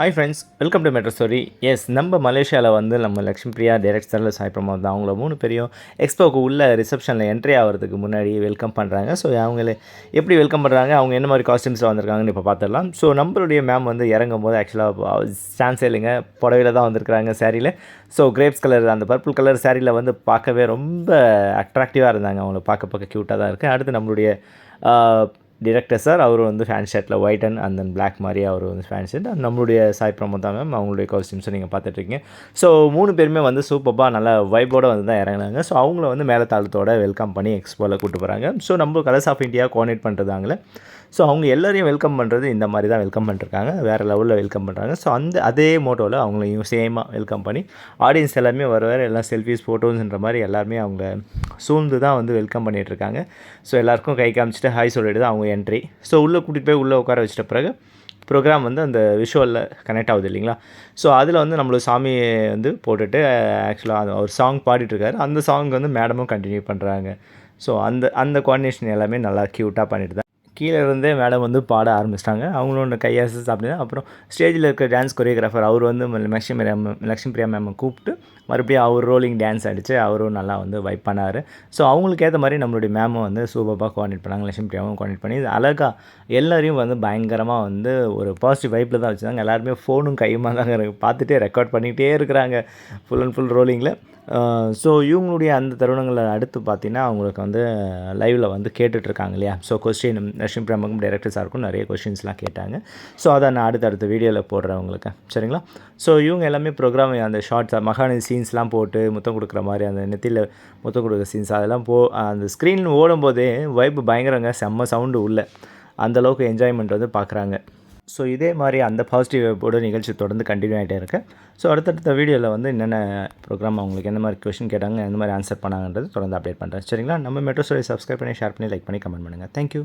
Hi friends welcome to metro stories நம்ம மலேசியாவில் வந்து நம்ம லக்ஷ்மி பிரியா டைரக்டரில் சாய் பிரமோத் தான். அவங்கள மூணு பேரையும் எக்ஸ்போக்கு உள்ள ரிசப்ஷனில் என்ட்ரி ஆகிறதுக்கு முன்னாடி வெல்கம் பண்ணுறாங்க ஸோ அவங்கள எப்படி வெல்கம் பண்ணுறாங்க அவங்க என்ன மாதிரி காஸ்டியூம்ஸில் வந்திருக்காங்கன்னு இப்போ பார்த்துடலாம் ஸோ நம்மளுடைய மேம் வந்து இறங்கும் போது ஆக்சுவலாக சான்ஸ் இல்லைங்க புடவையில் தான் வந்திருக்கிறாங்க சேரீயில் ஸோ கிரேப்ஸ் கலர் அந்த பர்பிள் கலர் சேரீயில் வந்து பார்க்கவே ரொம்ப அட்ராக்டிவாக இருந்தாங்க. அவங்கள பார்க்க பார்க்க க்யூட்டாக தான் இருக்குது அடுத்து நம்மளுடைய டிரெக்டர் சார் அவர் வந்து fan ஷர்ட்டில் white and and then black மாதிரி அவர் வந்து ஃபேன் ஷர்ட் நம்மளுடைய சாய் பிரமோதா மேம் அவங்களுடைய காஸ்டியூம்ஸை நீங்கள் பார்த்துட்ருக்கீங்க. ஸோ மூணு பேருமே வந்து சூப்பராக நல்லா வைப்போடு வந்து தான் இறங்குனாங்க. ஸோ அவங்கள வந்து மேலே தாளத்தோட வெல்கம் பண்ணி எக்ஸ்போவில் கூப்பிட்டு போகிறாங்க ஸோ நம்ம கலர்ஸ் ஆஃப் இந்தியா கோஆர்டினேட் பண்ணுறதாங்களே ஸோ அவங்க எல்லாரையும் வெல்கம் பண்ணுறது இந்த மாதிரி தான் வெல்கம் பண்ணிருக்காங்க வேறு லெவலில் வெல்கம் பண்ணுறாங்க ஸோ அந்த அதே மோட்டோவில் அவங்களையும் சேமாக வெல்கம் பண்ணி ஆடியன்ஸ் எல்லாமே வர வர எல்லாம் செல்ஃபிஸ் ஃபோட்டோஸ்ன்ற மாதிரி எல்லாருமே அவங்க சூழ்ந்து தான் வந்து வெல்கம் பண்ணிகிட்ருக்காங்க ஸோ எல்லாருக்கும் கை காமிச்சிட்டு ஹாய் சொல்லிட்டு தான் அவங்க என்ட்ரி ஸோ உள்ளே கூட்டிகிட்டு போய் உள்ளே உட்கார வச்சிட்ட பிறகு ப்ரோக்ராம் வந்து அந்த விஷுவலில் கனெக்ட் ஆகுது இல்லைங்களா? ஸோ அதில் வந்து நம்மளோட சாமி வந்து போட்டுட்டு ஆக்சுவலாக ஒரு சாங் பாடிட்டுருக்காரு. அந்த சாங் வந்து மேடமும் கண்டினியூ பண்ணுறாங்க ஸோ அந்த அந்த கோஆர்டினேஷன் எல்லாமே நல்லா க்யூட்டாக பண்ணிட்டு தான் கீழே இருந்தே மேடம் வந்து பாட ஆரம்பிச்சிட்டாங்க. அவங்களோட கையாசு சாப்பிட்டு அப்புறம் ஸ்டேஜில் இருக்க டான்ஸ் கொரியோகிராஃபர் அவர் வந்து லக்ஷ்மி பிரியா மேம் லக்ஷ்மி பிரியா மேம் கூப்பிட்டு மறுபடியும் அவர் ரோலிங் டான்ஸ் அடித்து அவரும் நல்லா வந்து வைப் பண்ணார். ஸோ அவங்களுக்கு ஏற்ற மாதிரி நம்மளுடைய மேமும் வந்து சூப்பராக கோஆர்டினேட் பண்ணாங்க. லட்சுமி பிரியாவும் கோஆர்டினேட் பண்ணி அழகாக எல்லோரையும் வந்து பயங்கரமாக வந்து ஒரு பாசிட்டிவ் வைப்பில் தான் வச்சுருந்தாங்க. எல்லாருமே ஃபோனும் கையுமாக தாங்க பார்த்துட்டே ரெக்கார்ட் பண்ணிக்கிட்டே இருக்கிறாங்க. ஃபுல் அண்ட் ஃபுல் ரோலிங்கில் ஸோ இவங்களுடைய அந்த தருணங்களை அடுத்து பார்த்தீங்கன்னா அவங்களுக்கு வந்து லைவில் வந்து கேட்டுட்ருக்காங்க இல்லையா? ஸோ கொஸ்டின் லட்சுமி பிரம்மக்கும் டைரக்டர் சாருக்கும் நிறைய கொஸ்டின்ஸ்லாம் கேட்டாங்க. ஸோ அதை நான் அடுத்தடுத்த வீடியோவில் போடுறேன் உங்களுக்கு. சரிங்களா? ஸோ இவங்க எல்லாமே ப்ரோக்ராம் அந்த ஷார்ட்ஸாக மகாநதி சீன்ஸ்லாம் போட்டு முத்தம் கொடுக்குற மாதிரி அந்த நெத்தியில் முத்தம் கொடுக்குற சீன்ஸ் அதெல்லாம் போ அந்த ஸ்க்ரீன் ஓடும்போதே வைப்பு பயங்கரங்க. செம்ம சவுண்டு உள்ள. அந்தளவுக்கு என்ஜாய்மெண்ட் வந்து பார்க்குறாங்க. ஸோ இதே மாதிரி அந்த பாசிட்டிவ் வைப்போட நிகழ்ச்சி தொடர்ந்து கண்டினியூ ஆகிட்டே இருக்கு. ஸோ அடுத்தடுத்த வீடியோவில் வந்து என்னென்ன ப்ரோக்ராம் அவங்களுக்கு எந்த மாதிரி கொஷின் கேட்டாங்க எந்த மாதிரி ஆன்சர் பண்ணாங்கன்றது தொடர்ந்து அப்டேட் பண்ணுறேன் சரிங்களா? நம்ம மெட்ரோ ஸ்டோரி சப்ஸ்கிரைப் பண்ணி ஷேர் பண்ணி லைக் பண்ணி கமெண்ட் பண்ணுங்கள் தேங்க்யூ